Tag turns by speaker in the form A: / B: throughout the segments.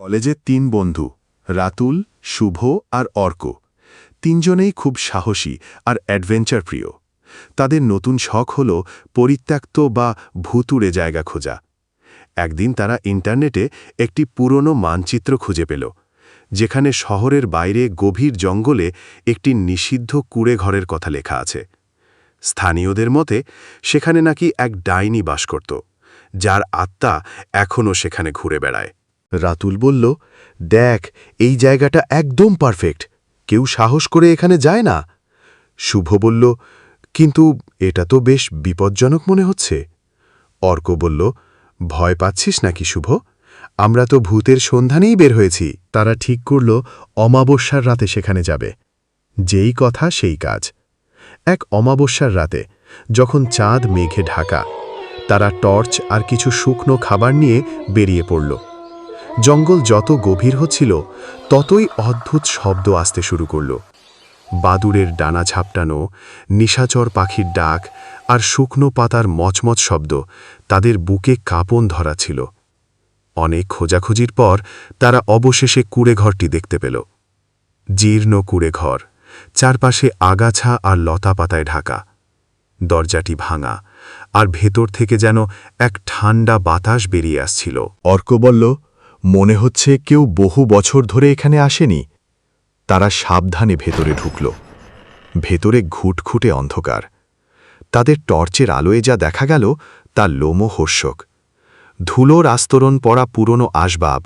A: কলেজের তিন বন্ধু, রাতুল, শুভ আর অর্ক। তিনজনেই খুব সাহসী আর অ্যাডভেঞ্চার প্রিয় তাদের নতুন শখ হল পরিত্যক্ত বা ভুতুড়ে জায়গা খোঁজা। একদিন তারা ইন্টারনেটে একটি পুরনো মানচিত্র খুঁজে পেল, যেখানে শহরের বাইরে গভীর জঙ্গলে একটি নিষিদ্ধ কুড়ে ঘরের কথা লেখা আছে। স্থানীয়দের মতে, সেখানে নাকি এক ডাইনি বাস করত, যার আত্মা এখনও সেখানে ঘুরে বেড়ায়। রাতুল বলল, দেখ, এই জায়গাটা একদম পারফেক্ট। কেউ সাহস করে এখানে যায় না। শুভ বলল, কিন্তু এটা তো বেশ বিপজ্জনক মনে হচ্ছে। অর্ক বলল, ভয় পাচ্ছিস নাকি শুভ? আমরা তো ভূতের সন্ধানেই বের হয়েছি। তারা ঠিক করল অমাবস্যার রাতে সেখানে যাবে। যেই কথা সেই কাজ। এক অমাবস্যার রাতে, যখন চাঁদ মেঘে ঢাকা, তারা টর্চ আর কিছু শুকনো খাবার নিয়ে বেরিয়ে পড়ল। জঙ্গল যত গভীর হচ্ছিল, ততই অদ্ভুত শব্দ আসতে শুরু করল। বাদুরের ডানা ঝাপটানো, নিশাচর পাখির ডাক আর শুকনো পাতার মচমচ শব্দ তাদের বুকে কাঁপন ধরা ছিল। অনেক খোঁজাখুঁজির পর তারা অবশেষে কুড়েঘরটি দেখতে পেল। জীর্ণ কুড়েঘর, চারপাশে আগাছা আর লতা পাতায় ঢাকা। দরজাটি ভাঙা আর ভেতর থেকে যেন এক ঠান্ডা বাতাস বেরিয়ে আসছিল। অর্ক বলল মনে হচ্ছে কেউ বহু বছর ধরে এখানে আসেনি। তারা সাবধানে ভেতরে ঢুকল। ভেতরে ঘুটঘুটে অন্ধকার। তাদের টর্চের আলোয় যা দেখা গেল, তা লোমহর্ষক। ধুলোর আস্তরণ পড়া পুরনো আসবাব,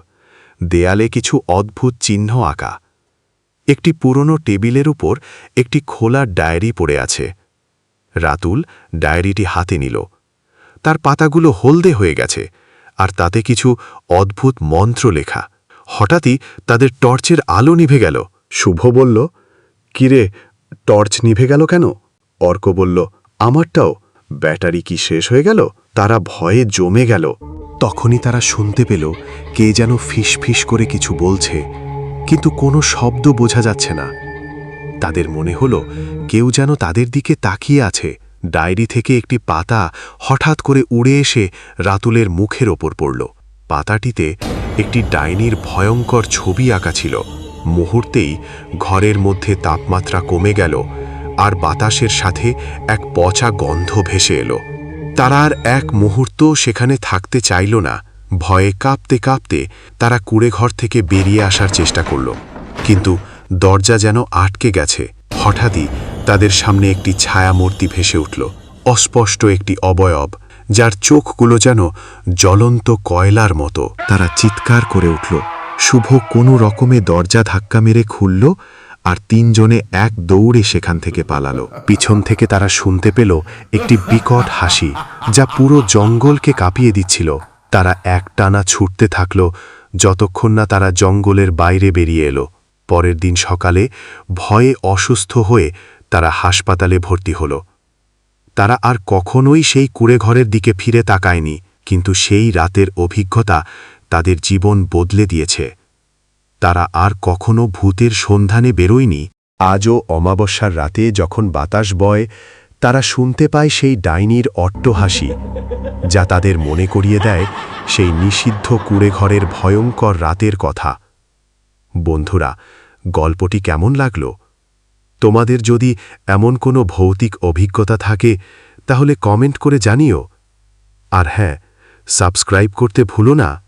A: দেয়ালে কিছু অদ্ভুত চিহ্ন আঁকা। একটি পুরনো টেবিলের উপর একটি খোলা ডায়েরি পড়ে আছে। রাতুল ডায়েরিটি হাতে নিল। তার পাতাগুলো হলদে হয়ে গেছে। আর তাতে কিছু অদ্ভুত মন্ত্র লেখা হঠাৎই তাদের টর্চের আলো নিভে গেল। শুভ বলল, কিরে, টর্চ নিভে গেল কেন? অর্ক বলল, আমারটাও। ব্যাটারি কি শেষ হয়ে গেল? তারা ভয়ে জমে গেল। তখনই তারা শুনতে পেল, কে যেন ফিস ফিস করে কিছু বলছে, কিন্তু কোনো শব্দ বোঝা যাচ্ছে না। তাদের মনে হল, কেউ যেন তাদের দিকে তাকিয়ে আছে। ডায়েরি থেকে একটি পাতা হঠাৎ করে উড়ে এসে রাতুলের মুখের ওপর পড়ল। পাতাটিতে একটি ডাইনির ভয়ঙ্কর ছবি আঁকা ছিল। মুহূর্তেই ঘরের মধ্যে তাপমাত্রা কমে গেল আর বাতাসের সাথে এক পচা গন্ধ ভেসে এলো। তারা আর এক মুহূর্ত সেখানে থাকতে চাইল না। ভয়ে কাঁপতে কাঁপতে তারা কুড়েঘর থেকে বেরিয়ে আসার চেষ্টা করল। কিন্তু দরজা যেন আটকে গেছে। হঠাৎই তাদের সামনে একটি ছায়ামূর্তি ভেসে উঠল, অস্পষ্ট একটি অবয়ব, যার চোখগুলো যেন জ্বলন্ত কয়লার মতো। তারা চিৎকার করে উঠল, শুভ কোনো রকমে দরজা ধাক্কা মেরে খুলল আর তিনজনে এক দৌড়ে সেখান থেকে পালালো। পিছন থেকে তারা শুনতে পেল একটি বিকট হাসি, যা পুরো জঙ্গলকে কাঁপিয়ে দিচ্ছিল। তারা একটানা ছুটতে থাকল, যতক্ষণ না তারা জঙ্গলের বাইরে বেরিয়ে এলো। পরের দিন সকালে ভয়ে অসুস্থ হয়ে তারা হাসপাতালে ভর্তি হল। তারা আর কখনোই সেই কুড়েঘরের দিকে ফিরে তাকায়নি, কিন্তু সেই রাতের অভিজ্ঞতা তাদের জীবন বদলে দিয়েছে। তারা আর কখনো ভূতের সন্ধানে বেরোয়নি। আজও অমাবস্যার রাতে যখন বাতাস বয়, তারা শুনতে পায় সেই ডাইনির অট্টহাসি, যা তাদের মনে করিয়ে দেয় সেই নিষিদ্ধ কুড়েঘরের ভয়ঙ্কর রাতের কথা। বন্ধুরা, গল্পটি কেমন লাগল? তোমাদের যদি এমন কোনো ভৌতিক অভিজ্ঞতা থাকে, তাহলে কমেন্ট করে জানিও। আর হ্যাঁ সাবস্ক্রাইব করতে ভুলো না।